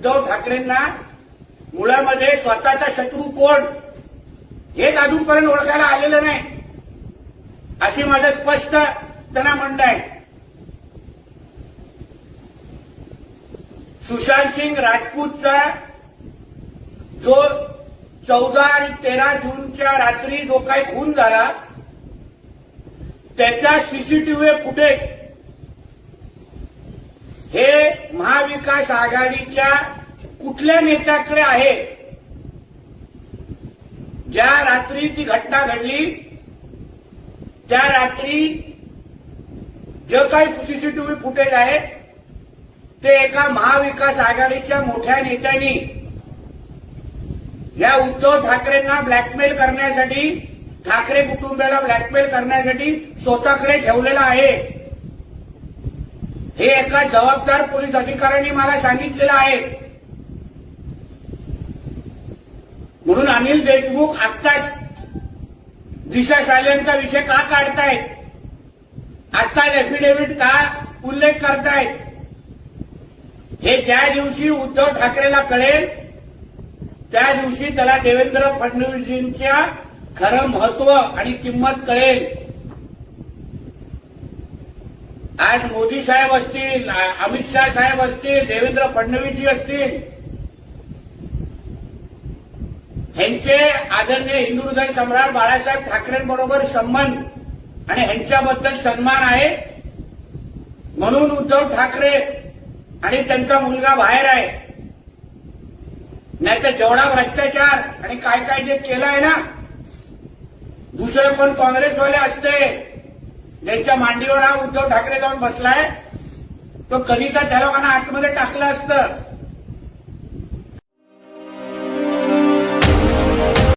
उद्धव ठाकरेंना मुळामध्ये स्वतःचा शत्रू कोण हेच अजूनपर्यंत ओळखायला आलेलं नाही. अशी माझं स्पष्ट त्यांना म्हणणं आहे. सुशांत सिंग राजपूतचा जो चौदा आणि तेरा जूनच्या रात्री जो काही खून झाला त्याच्या सीसीटीव्ही फुटेज हे महाविकास आघाडीच्या कुठल्या नेत्याकडे आहे? ज्या रात्री ती घटना घडली त्या रात्री जे काही सीसीटीव्ही फुटेज आहे ते एका महाविकास आघाडीच्या मोठ्या नेत्यांनी या उद्धव ठाकरेंना ब्लॅकमेल करण्यासाठी ठाकरे कुटुंबाला ब्लॅकमेल करण्यासाठी स्वतःकडे ठेवलेला आहे. हे एका जबाबदार पोलीस अधिकाऱ्यांनी मला सांगितलेलं आहे. म्हणून अनिल देशमुख आत्ताच दिशा शालेंचा विषय का काढतायत? आत्ताच एफिडेव्हिट का उल्लेख करतायत? हे ज्या दिवशी उद्धव ठाकरेला कळेल त्या दिवशी त्याला देवेंद्र फडणवीसजींच्या खरं महत्त्व आणि किंमत कळेल. आज मोदी साहेब असतील अमित शाह साहेब असतील देवेंद्र फडणवीसजी असतील ह्यांचे आदरणीय हिंदू हृदय सम्राट बाळासाहेब ठाकरेंबरोबर संबंध आणि ह्यांच्याबद्दल सन्मान आहे. म्हणून उद्धव ठाकरे आणि त्यांचा मुलगा बाहेर आहे. नाहीतर जेवढा भ्रष्टाचार आणि काय काय जे केलं आहे ना दुसरे कोण काँग्रेसवाले असते? ज्यांच्या मांडीवर हा उद्धव ठाकरे जाऊन बसलाय. तो कधी तर त्या लोकांना आतमध्ये टाकलं असतं.